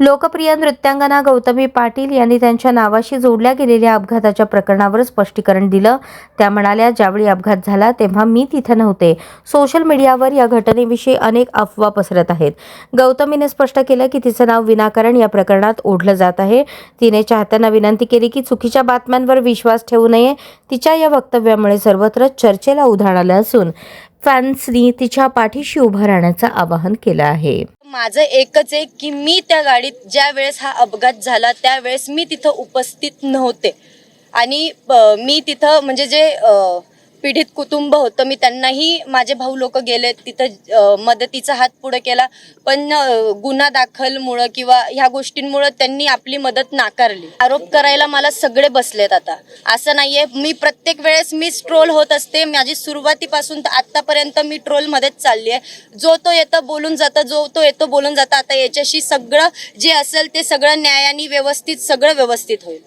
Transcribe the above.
लोकप्रिय नृत्यांगना गौतमी पाटील यांनी त्यांच्या नावाशी जोडल्या गेलेल्या अपघाताच्या प्रकरणावर स्पष्टीकरण दिलं. त्या म्हणाल्या ज्यावेळी अपघात झाला तेव्हा मी तिथं नव्हते. सोशल मीडियावर या घटनेविषयी अनेक अफवा पसरत आहेत. गौतमीने स्पष्ट केलं की तिचं नाव विनाकारण या प्रकरणात ओढलं जात आहे. तिने चाहत्यांना विनंती केली की चुकीच्या बातम्यांवर विश्वास ठेवू नये. तिच्या या वक्तव्यामुळे सर्वत्र चर्चेला उधाण आलं असून फॅन्सनी तिच्या पाठीशी उभं राहण्याचं आवाहन केलं आहे. माझं एकच आहे की मी त्या गाडीत ज्या वेळेस हा अपघात झाला त्यावेळेस मी तिथं उपस्थित नव्हते. आणि मी तिथं म्हणजे जे पीडित कुटुंब होतं. मी त्यांनाही माझे भाऊ लोक गेले तिथं मदतीचा हात पुढे केला. पण गुन्हा दाखलमुळं किंवा ह्या गोष्टींमुळं त्यांनी आपली मदत नाकारली. आरोप करायला मला सगळे बसलेत आता. असं नाहीये. मी प्रत्येक वेळेस मी ट्रोल होत असते. माझी सुरुवातीपासून तर आतापर्यंत मी ट्रोलमध्येच चालली आहे. जो तो येतं बोलून जातं जो तो येतो बोलून जातं. आता याच्याशी सगळं जे असेल ते सगळं न्यायाने व्यवस्थित सगळं व्यवस्थित होईल.